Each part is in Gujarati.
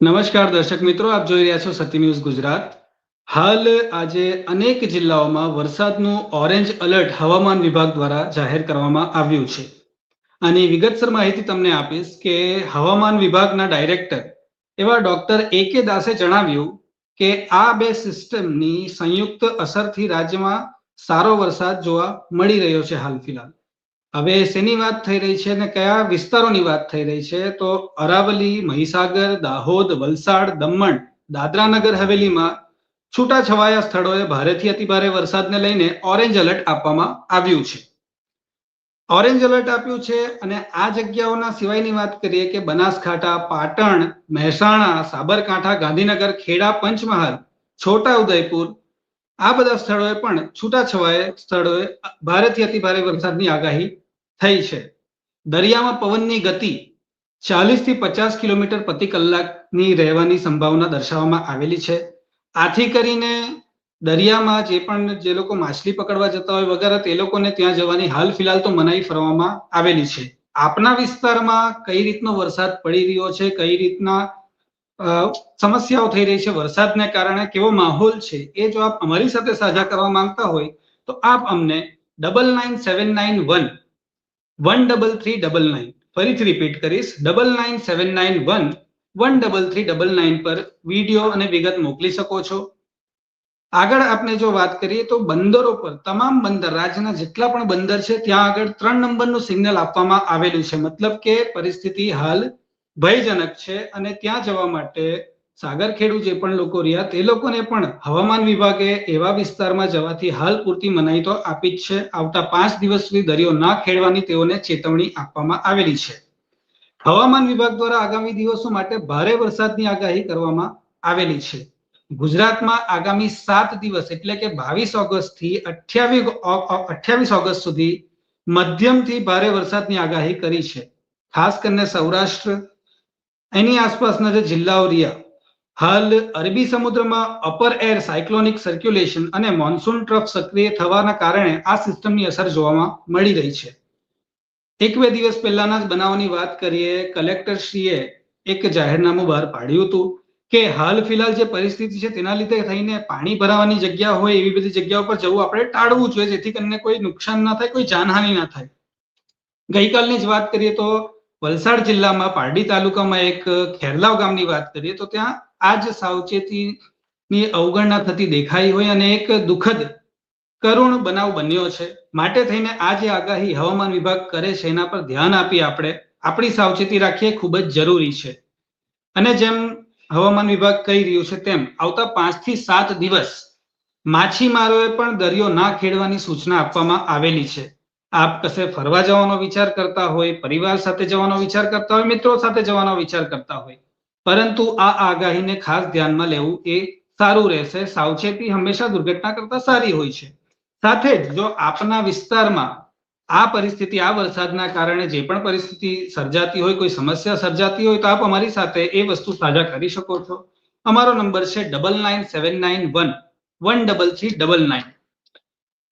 નમસ્કાર દર્શક મિત્રો, આપ જોઈ રહ્યા છો સતી ન્યૂઝ ગુજરાત. હાલ આજે અનેક જિલ્લાઓમાં વરસાદનું ઓરેન્જ એલર્ટ હવામાન વિભાગ દ્વારા જાહેર કરવામાં આવ્યું છે. આની વિગતસર માહિતી તમને આપીશ કે હવામાન વિભાગના ડાયરેક્ટર એવા ડોક્ટર એ કે દાસે જણાવ્યું કે આ બે સિસ્ટમની સંયુક્ત અસરથી રાજ્યમાં સારો વરસાદ જોવા મળી રહ્યો છે હાલ ફિલહાલ. હવે શેની વાત થઈ રહી છે અને કયા વિસ્તારોની વાત થઈ રહી છે? તો અરાવલી, મહીસાગર, દાહોદ, વલસાડ, દમણ, દાદરાનગર, હવેલીમાં છૂટાછવાયા સ્થળોએ ભારેથી અતિભારે વરસાદને લઈને ઓરેન્જ એલર્ટ આપવામાં આવ્યું છે. ઓરેન્જ એલર્ટ આપ્યું છે અને આ જગ્યાઓના સિવાયની વાત કરીએ કે બનાસકાંઠા, પાટણ, મહેસાણા, સાબરકાંઠા, ગાંધીનગર, ખેડા, પંચમહાલ, છોટા ઉદયપુર આ બધા સ્થળોએ પણ છૂટાછવાયે સ્થળોએ ભારેથી અતિભારે વરસાદની આગાહી થઈ છે. દરિયામાં પવનની ગતિ ચાલીસથી પચાસ કિલોમીટર પ્રતિ કલાકની રહેવાની સંભાવના દર્શાવવામાં આવેલી છે. આથી કરીને દરિયામાં જે પણ જે લોકો માછલી પકડવા જતા હોય વગેરે તે લોકોને ત્યાં જવાની હાલ ફિલહાલ તો મનાઈ ફરવામાં આવેલી છે. આપના વિસ્તારમાં કઈ રીતનો વરસાદ પડી રહ્યો છે? કઈ રીતના સમસ્યાઓ થઈ રહી છે વરસાદને કારણે, કેવો માહોલ છે, એ જો આપ અમારી સાથે સાજા કરવા માંગતા હોય, તો આપ અમને double nine seven nine one one double three double nine ફરીથી રિપીટ કરીશ double nine seven nine one one double three double nine પર વીડિયો અને વિગત મોકલી શકો છો. આગળ આપણે જો વાત કરીએ, તો બંદરો પર, તમામ બંદર, રાજ્યના જેટલા પણ બંદર છે, ત્યાં આગળ ત્રણ નંબરનું સિગ્નલ આપવામાં આવેલું છે. મતલબ કે પરિસ્થિતિ હાલ ભયજનક છે અને ત્યાં જવા માટે સાગરખેડુ જે પણ લોકો રહ્યા, તે લોકોને પણ હવામાન વિભાગે એવા વિસ્તારમાં જવાથી હાલ પૂરતી મનાઈ તો આપી જ છે. આવતા પાંચ દિવસ સુધી દરિયો ના ખેડવાની તેઓને ચેતવણી આપવામાં આવેલી છે. હવામાન વિભાગ દ્વારા આગામી દિવસો માટે ભારે વરસાદની આગાહી કરવામાં આવેલી છે. ગુજરાતમાં આગામી સાત દિવસ, એટલે કે બાવીસ ઓગસ્ટથી અઠ્યાવીસ ઓગસ્ટ સુધી મધ્યમથી ભારે વરસાદની આગાહી કરી છે. ખાસ કરીને સૌરાષ્ટ્ર એની આસપાસના જે જિલ્લાઓ રહ્યા, હાલ અરબી સમુદ્રમાં અપર એર સાયક્લોનિક સર્ક્યુલેશન અને મોન્સૂન ટ્રફ સક્રિય થવાના કારણે આ સિસ્ટમની અસર જોવામાં મળી રહી છે. એક બે દિવસ પહેલાના જ બનાવની વાત કરીએ કલેક્ટર શ્રીએ એક જાહેરનામું બહાર પાડ્યું હતું કે હાલ ફિલહાલ જે પરિસ્થિતિ છે તેના લીધે થઈને પાણી ભરાવાની જગ્યા હોય એવી બધી જગ્યાઓ પર જવું આપણે ટાળવું જોઈએ, જેથી કરીને કોઈ નુકસાન ના થાય, કોઈ જાનહાનિ ના થાય. ગઈકાલની જ વાત કરીએ તો વલસાડ જિલ્લામાં પારડી તાલુકામાં એક ખેરલાવ ગામની વાત કરીએ તો ત્યાં આ જ સાવચેતીની અવગણના થતી દેખાઈ હોય અને એક દુઃખદ કરુણ બનાવ બન્યો છે. માટે થઈને આ જે આગાહી હવામાન વિભાગ કરે છે એના પર ધ્યાન આપી આપણે આપણી સાવચેતી રાખીએ, ખૂબ જ જરૂરી છે. અને જેમ હવામાન વિભાગ કહી રહ્યું છે તેમ આવતા પાંચથી સાત દિવસ માછીમારોએ પણ દરિયો ના ખેડવાની સૂચના આપવામાં આવેલી છે. આપ કશે ફરવા જવાનો વિચાર કરતા હોય, પરિવાર સાથે જવાનો વિચાર કરતા હોય, મિત્રો સાથે જવાનો વિચાર કરતા હોય, પરંતુ આ આગાહીને ખાસ ધ્યાનમાં લેવું એ સારું રહેશે. સાવચેતી હંમેશા દુર્ઘટના કરતા સારી હોય છે. સાથે જ જો આપના વિસ્તારમાં આ પરિસ્થિતિ, આ વરસાદના કારણે જે પણ પરિસ્થિતિ સર્જાતી હોય, કોઈ સમસ્યા સર્જાતી હોય, તો આપ અમારી સાથે એ વસ્તુ સાજા કરી શકો છો. અમારો નંબર છે double nine seven nine one one double three double nine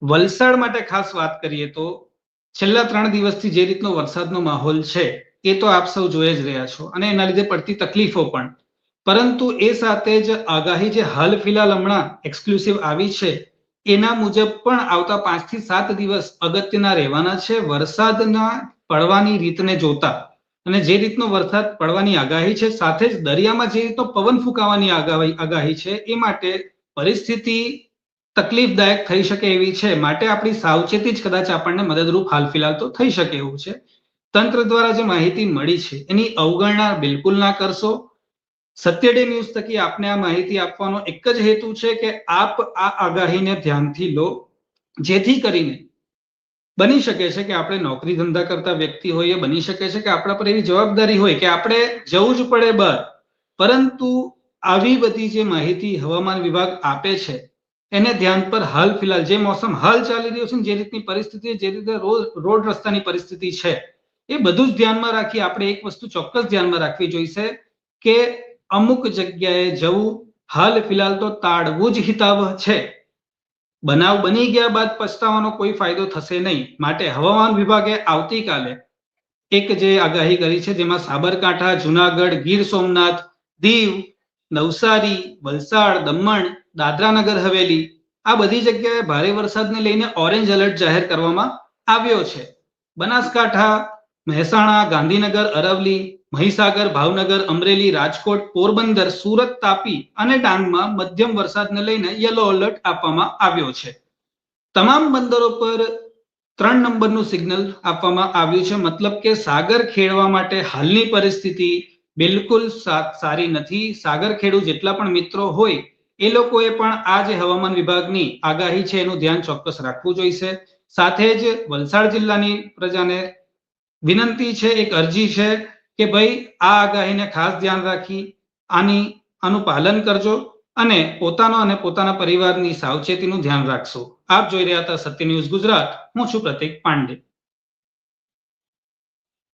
Valsad માટે ખાસ વાત કરીએ તો છેલ્લા ત્રણ દિવસથી જે રીતનો વરસાદનો માહોલ છે, એ તો આપ સૌ જોઈ જ રહ્યા છો. અને એના લીધે પડતી તકલીફો પણ. પરંતુ એ સાથે જ આગાહી જે હાલ ફિલહાલ હમણાં એક્સક્લુસિવ આવી છે, એના મુજબ પણ આવતા પાંચથી સાત દિવસ અગત્યના રહેવાના છે વરસાદના પડવાની રીતને જોતા. અને જે રીતનો વરસાદ પડવાની આગાહી છે, સાથે જ દરિયામાં જે રીતનો પવન ફૂંકાવાની આગાહી આગાહી છે, એ માટે પરિસ્થિતિ તકલીફદાયક થઈ શકે એવી છે. માટે આપણી સાવચેતી જ કદાચ આપણને મદદરૂપ હાલ ફિલહાલ તો થઈ શકે એવું છે. તંત્ર દ્વારા જે માહિતી મળી છે, એની અવગણના બિલકુલ ના કરશો. સત્ય ડે ન્યૂઝ થકી આપને આ માહિતી આપવાનો એક જ હેતુ છે કે આપ આ આગાહીને ધ્યાનથી લો. જેથી કરીને બની શકે છે કે આપણે નોકરી ધંધા કરતા વ્યક્તિ હોઈએ, બની શકે છે કે આપણા પર એવી જવાબદારી હોય કે આપણે જવું જ પડે બહાર. પરંતુ આવી બધી જે માહિતી હવામાન વિભાગ આપે છે એને ધ્યાન પર હાલ ફિલહાલ જે મોસમ હાલ ચાલી રહ્યો છે જે રીતની પરિસ્થિતિ જે રીતે રોડ રસ્તાની પરિસ્થિતિ છે, એ બધું જ ધ્યાનમાં રાખી આપણે એક વસ્તુ ચોક્કસ ધ્યાનમાં રાખવી જોઈશે કે અમુક જગ્યાએ જવું હાલ ફિલહાલ તો તાળવું જ હિતાવહ છે. બનાવ બની ગયા બાદ પછતાવાનો કોઈ ફાયદો થશે નહીં. માટે હવામાન વિભાગે આવતીકાલે એક જે આગાહી કરી છે, જેમાં સાબરકાંઠા, જુનાગઢ, ગીર સોમનાથ, દીવ, નવસારી, વલસાડ, દમણ દાદરા નગર હવેલી, આ બધી જગ્યાએ ભારે વરસાદને લઈને ઓરેન્જ એલર્ટ જાહેર કરવામાં આવ્યો છે. બનાસકાંઠા, મહેસાણા, ગાંધીનગર અરવલી મહીસાગર, ભાવનગર, અમરેલી, રાજકોટ, પોરબંદર, સુરત તાપી અને ડાંગમાં મધ્યમ વરસાદને લઈને યલો એલર્ટ આપવામાં આવ્યો છે. તમામ બંદરો પર ત્રણ નંબરનું સિગ્નલ આપવામાં આવ્યું છે. મતલબ કે સાગર ખેડવા માટે હાલની પરિસ્થિતિ બિલકુલ સારી નથી. સાગર ખેડૂ જેટલા પણ મિત્રો હોય એ લોકોએ પણ આ જે હવામાન વિભાગની આગાહી છે એનું ધ્યાન ચોક્કસ રાખવું જોઈશે. સાથે જ વલસાડ જિલ્લાની પ્રજાને વિનંતી છે, એક અરજી છે કે ભાઈ આ આગાહીને ખાસ ધ્યાન રાખી આની આનું પાલન કરજો અને પોતાનો અને પોતાના પરિવારની સાવચેતીનું ધ્યાન રાખશો. આપ જોઈ રહ્યા હતા સત્ય ન્યૂઝ ગુજરાત. હું છું પ્રતિક પાંડે.